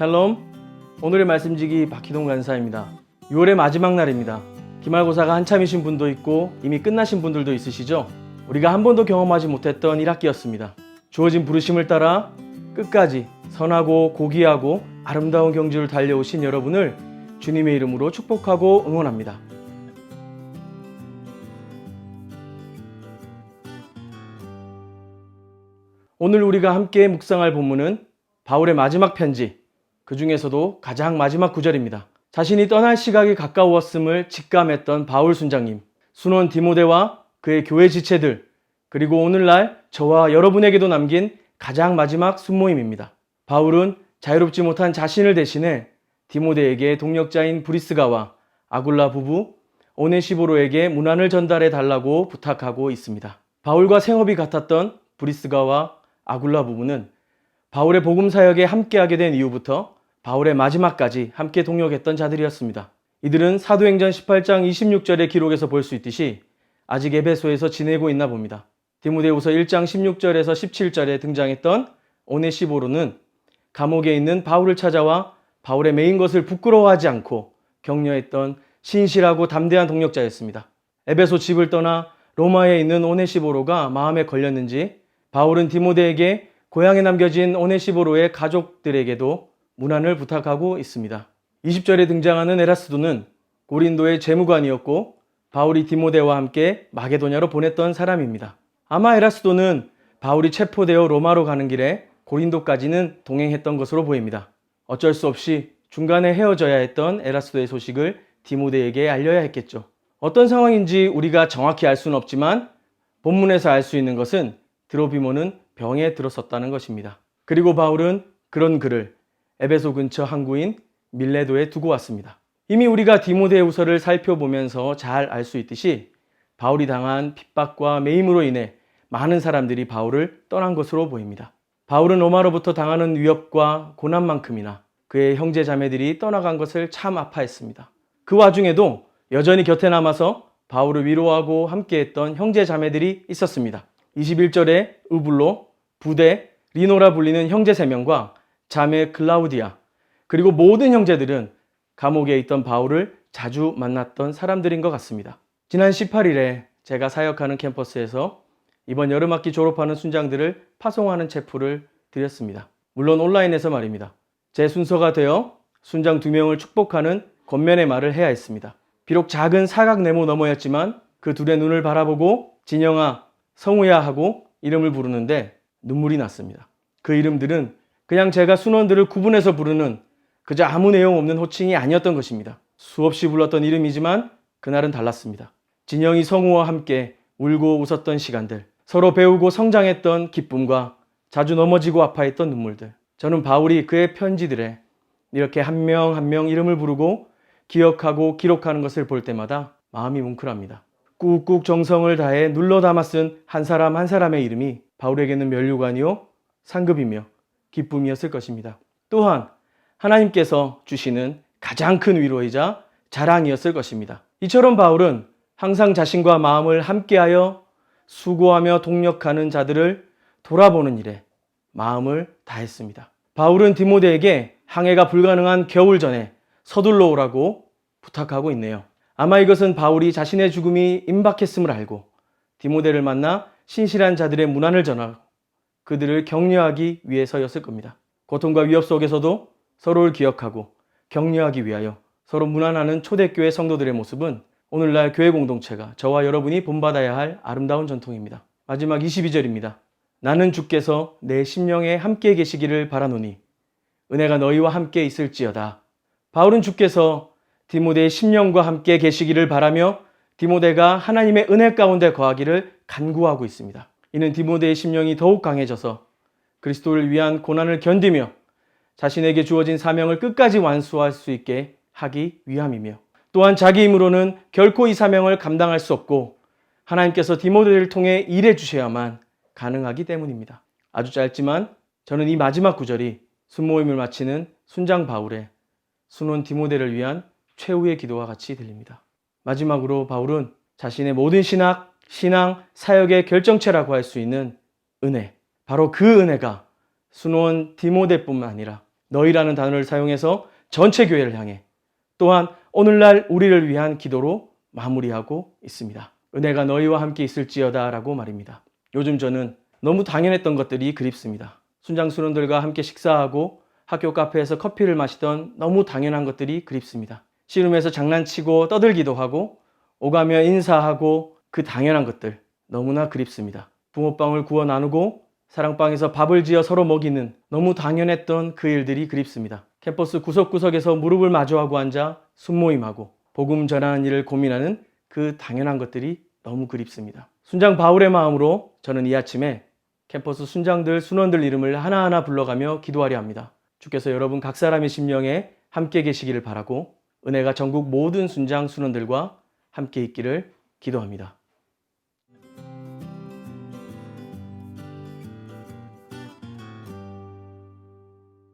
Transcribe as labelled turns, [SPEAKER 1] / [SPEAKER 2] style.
[SPEAKER 1] 샬롬. 오늘의 말씀지기 박희동 간사입니다. 6월의 마지막 날입니다. 기말고사가 한참이신 분도 있고 이미 끝나신 분들도 있으시죠? 우리가 한 번도 경험하지 못했던 1학기였습니다. 주어진 부르심을 따라 끝까지 선하고 고귀하고 아름다운 경주를 달려오신 여러분을 주님의 이름으로 축복하고 응원합니다. 오늘 우리가 함께 묵상할 본문은 바울의 마지막 편지, 그 중에서도 가장 마지막 구절입니다. 자신이 떠날 시각이 가까웠음을 직감했던 바울 순장님, 순원 디모데와 그의 교회 지체들, 그리고 오늘날 저와 여러분에게도 남긴 가장 마지막 순모임입니다. 바울은 자유롭지 못한 자신을 대신해 디모데에게 동력자인 브리스가와 아굴라 부부 오네시보로에게 문안을 전달해 달라고 부탁하고 있습니다. 바울과 생업이 같았던 브리스가와 아굴라 부부는 바울의 복음 사역에 함께하게 된 이후부터 바울의 마지막까지 함께 동역했던 자들이었습니다. 이들은 사도행전 18장 26절의 기록에서 볼 수 있듯이 아직 에베소에서 지내고 있나 봅니다. 디모데후서 1장 16절에서 17절에 등장했던 오네시보로는 감옥에 있는 바울을 찾아와 바울의 메인 것을 부끄러워하지 않고 격려했던 신실하고 담대한 동력자였습니다. 에베소 집을 떠나 로마에 있는 오네시보로가 마음에 걸렸는지 바울은 디모데에게 고향에 남겨진 오네시보로의 가족들에게도 문안을 부탁하고 있습니다. 20절에 등장하는 에라스도는 고린도의 재무관이었고 바울이 디모데와 함께 마게도냐로 보냈던 사람입니다. 아마 에라스도는 바울이 체포되어 로마로 가는 길에 고린도까지는 동행했던 것으로 보입니다. 어쩔 수 없이 중간에 헤어져야 했던 에라스도의 소식을 디모데에게 알려야 했겠죠. 어떤 상황인지 우리가 정확히 알 수는 없지만 본문에서 알 수 있는 것은 드로비모는 병에 들었었다는 것입니다. 그리고 바울은 그런 그를 에베소 근처 항구인 밀레도에 두고 왔습니다. 이미 우리가 디모데후서를 살펴보면서 잘 알 수 있듯이 바울이 당한 핍박과 매임으로 인해 많은 사람들이 바울을 떠난 것으로 보입니다. 바울은 로마로부터 당하는 위협과 고난만큼이나 그의 형제 자매들이 떠나간 것을 참 아파했습니다. 그 와중에도 여전히 곁에 남아서 바울을 위로하고 함께했던 형제 자매들이 있었습니다. 21절에 우블로, 부대, 리노라 불리는 형제 3명과 자매 클라우디아, 그리고 모든 형제들은 감옥에 있던 바울을 자주 만났던 사람들인 것 같습니다. 지난 18일에 제가 사역하는 캠퍼스에서 이번 여름학기 졸업하는 순장들을 파송하는 체프를 드렸습니다. 물론 온라인에서 말입니다. 제 순서가 되어 순장 두 명을 축복하는 겉면의 말을 해야 했습니다. 비록 작은 사각 네모 너머였지만 그 둘의 눈을 바라보고 진영아, 성우야 하고 이름을 부르는데 눈물이 났습니다. 그 이름들은 그냥 제가 순원들을 구분해서 부르는 그저 아무 내용 없는 호칭이 아니었던 것입니다. 수없이 불렀던 이름이지만 그날은 달랐습니다. 진영이 성우와 함께 울고 웃었던 시간들, 서로 배우고 성장했던 기쁨과 자주 넘어지고 아파했던 눈물들. 저는 바울이 그의 편지들에 이렇게 한 명 한명 이름을 부르고 기억하고 기록하는 것을 볼 때마다 마음이 뭉클합니다. 꾹꾹 정성을 다해 눌러 담아 쓴 한 사람 한 사람의 이름이 바울에게는 면류관이요 상급이며 기쁨이었을 것입니다. 또한 하나님께서 주시는 가장 큰 위로이자 자랑이었을 것입니다. 이처럼 바울은 항상 자신과 마음을 함께하여 수고하며 동력하는 자들을 돌아보는 일에 마음을 다했습니다. 바울은 디모데에게 항해가 불가능한 겨울 전에 서둘러 오라고 부탁하고 있네요. 아마 이것은 바울이 자신의 죽음이 임박했음을 알고 디모데를 만나 신실한 자들의 문안을 전하고 그들을 격려하기 위해서였을 겁니다. 고통과 위협 속에서도 서로를 기억하고 격려하기 위하여 서로 문안하는 초대교회 성도들의 모습은 오늘날 교회 공동체가 저와 여러분이 본받아야 할 아름다운 전통입니다. 마지막 22절입니다. 나는 주께서 내 심령에 함께 계시기를 바라노니 은혜가 너희와 함께 있을지어다. 바울은 주께서 디모데의 심령과 함께 계시기를 바라며 디모데가 하나님의 은혜 가운데 거하기를 간구하고 있습니다. 이는 디모데의 심령이 더욱 강해져서 그리스도를 위한 고난을 견디며 자신에게 주어진 사명을 끝까지 완수할 수 있게 하기 위함이며 또한 자기 힘으로는 결코 이 사명을 감당할 수 없고 하나님께서 디모데를 통해 일해 주셔야만 가능하기 때문입니다. 아주 짧지만 저는 이 마지막 구절이 순모임을 마치는 순장 바울의 순원 디모데를 위한 최후의 기도와 같이 들립니다. 마지막으로 바울은 자신의 모든 신학, 신앙, 사역의 결정체라고 할 수 있는 은혜, 바로 그 은혜가 순원 디모데뿐만 아니라 너희라는 단어를 사용해서 전체 교회를 향해 또한 오늘날 우리를 위한 기도로 마무리하고 있습니다. 은혜가 너희와 함께 있을지어다 라고 말입니다. 요즘 저는 너무 당연했던 것들이 그립습니다. 순장순원들과 함께 식사하고 학교 카페에서 커피를 마시던 너무 당연한 것들이 그립습니다. 씨름에서 장난치고 떠들기도 하고 오가며 인사하고 그 당연한 것들 너무나 그립습니다. 붕어빵을 구워 나누고 사랑방에서 밥을 지어 서로 먹이는 너무 당연했던 그 일들이 그립습니다. 캠퍼스 구석구석에서 무릎을 마주하고 앉아 순모임하고 복음 전하는 일을 고민하는 그 당연한 것들이 너무 그립습니다. 순장 바울의 마음으로 저는 이 아침에 캠퍼스 순장들, 순원들 이름을 하나하나 불러가며 기도하려 합니다. 주께서 여러분 각 사람의 심령에 함께 계시기를 바라고 은혜가 전국 모든 순장, 순원들과 함께 있기를 기도합니다.